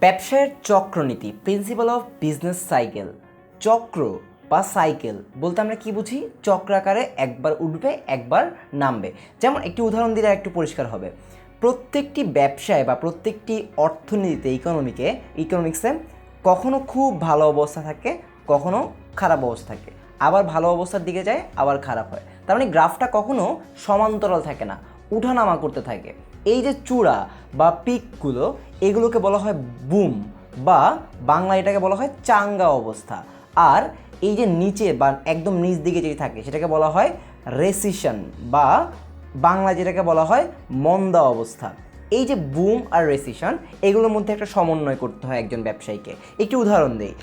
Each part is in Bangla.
ব্যবসায়ের চক্রনীতি প্রিন্সিপাল অফ বিজনেস সাইকেল চক্র বা সাইকেল বলতে আমরা কি বুঝি? চক্রাকারে একবার উঠবে, একবার নামবে। যেমন একটি উদাহরণ দিলে একটু পরিষ্কার হবে। প্রত্যেকটি ব্যবসায় বা প্রত্যেকটি অর্থনীতিতে ইকোনমিকে ইকোনমিক্সে কখনো খুব ভালো অবস্থা থাকে, কখনো খারাপ অবস্থা থাকে। আবার ভালো অবস্থার দিকে যায়, আবার খারাপ হয়। তার মানে গ্রাফটা কখনো সমান্তরাল থাকে না, উঠানামা করতে থাকে। এই যে চূড়া বা পিকগুলো, এগুলোকে বলা হয় বুম বা বাংলা এটাকে বলা হয় চাঙ্গা অবস্থা। আর এই যে নিচে বা একদম নিচ দিকে যেটি থাকে, সেটাকে বলা হয় রেসিশন বা বাংলা যেটাকে বলা হয় মন্দা অবস্থা। এই যে বুম আর রেসিশন, এগুলোর মধ্যে একটা সমন্বয় করতে হয় একজন ব্যবসায়ীকে। একটি উদাহরণ দিই।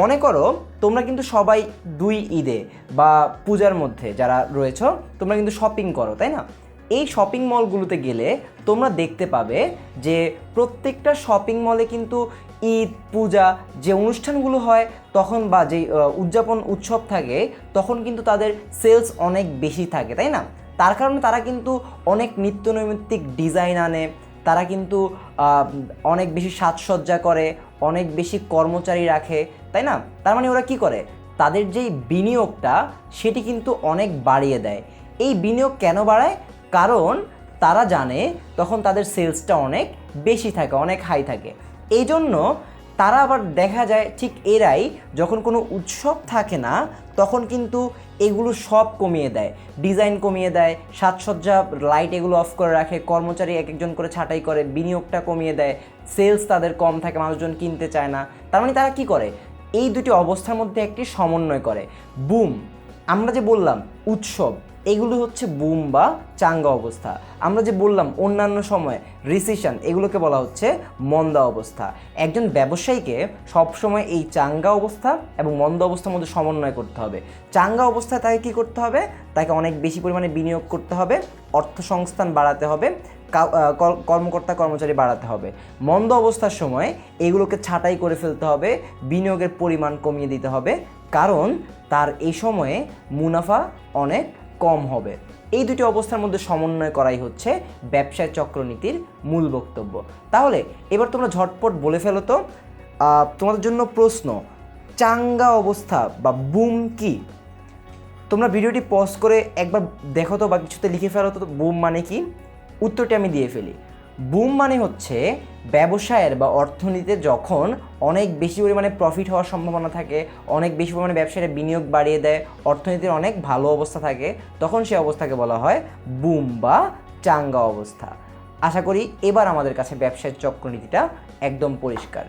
মনে করো তোমরা কিন্তু সবাই দুই ঈদে বা পূজার মধ্যে যারা রয়েছ, তোমরা কিন্তু শপিং করো, তাই না? এই শপিং মলগুলোতে গেলে তোমরা দেখতে পাবে যে প্রত্যেকটা শপিং মলে কিন্তু ঈদ, পূজা যে অনুষ্ঠানগুলো হয়, তখন বা যে উদযাপন উৎসব থাকে, তখন কিন্তু তাদের সেলস অনেক বেশি থাকে, তাই না? তার কারণে তারা কিন্তু অনেক নিত্য নৈমিত্তিক ডিজাইন আনে, তারা কিন্তু অনেক বেশি সাজসজ্জা করে, অনেক বেশি কর্মচারী রাখে, তাই না? তার মানে ওরা কি করে? তাদের যেই বিনিয়োগটা, সেটি কিন্তু অনেক বাড়িয়ে দেয়। এই বিনিয়োগ কেন বাড়ায়? কারণ তারা জানে তখন তাদের সেলসটা অনেক বেশি থাকে, অনেক হাই থাকে। এই জন্য তারা আবার দেখা যায় ঠিক এরাই যখন কোনো উৎসব থাকে না, তখন কিন্তু এগুলো সব কমিয়ে দেয়। ডিজাইন কমিয়ে দেয়, সাজসজ্জা লাইট এগুলো অফ করে রাখে, কর্মচারী এক একজন করে ছাঁটাই করে, বিনিয়োগটা কমিয়ে দেয় সেলস তাদের কম থাকে, মানুষজন কিনতে চায় না। তার মানে তারা কি করে? এই দুটি অবস্থার মধ্যে একটি সমন্বয় করে। বুম আমরা যে বললাম, উৎসব। এগুলো হচ্ছে বুম বা চাঙ্গা অবস্থা। আমরা যে বললাম, অন্যান্য সময় রিসিশন, এগুলোকে বলা হচ্ছে মন্দা অবস্থা। একজন ব্যবসায়ীকে সবসময় এই চাঙ্গা অবস্থা এবং মন্দ অবস্থার মধ্যে সমন্বয় করতে হবে। চাঙ্গা অবস্থায় তাকে কী করতে হবে? তাকে অনেক বেশি পরিমাণে বিনিয়োগ করতে হবে অর্থ সংস্থান বাড়াতে হবে কর্মকর্তা, কর্মচারী বাড়াতে হবে। মন্দ অবস্থার সময় এগুলোকে ছাঁটাই করে ফেলতে হবে, বিনিয়োগের পরিমাণ কমিয়ে দিতে হবে। কারণ তার এই সময়ে মুনাফা অনেক কম হবে। এই দুটি অবস্থার মধ্যে সমন্বয় করাই হচ্ছে ব্যবসায় চক্রনীতির মূল বক্তব্য। তাহলে, এবার তোমরা ঝটপট বলে ফেলো তো তোমাদের জন্য প্রশ্ন, চাঙ্গা অবস্থা বা বুম কি? তোমরা ভিডিওটি পজ করে একবার দেখো তো বা কিছুতে লিখে ফেলো তো, বুম মানে কি? উত্তরটি আমি দিয়ে ফেলি। বুম মানে হচ্ছে ব্যবসায়ের বা অর্থনীতিতে যখন অনেক বেশি পরিমাণে প্রফিট হওয়ার সম্ভাবনা থাকে, অনেক বেশি পরিমাণে ব্যবসায়ীরা বিনিয়োগ বাড়িয়ে দেয়, অর্থনীতির অনেক ভালো অবস্থা থাকে, তখন সে অবস্থাকে বলা হয় বুম বা চাঙ্গা অবস্থা। আশা করি এবার আমাদের কাছে ব্যবসায়ের চক্রনীতিটা একদম পরিষ্কার।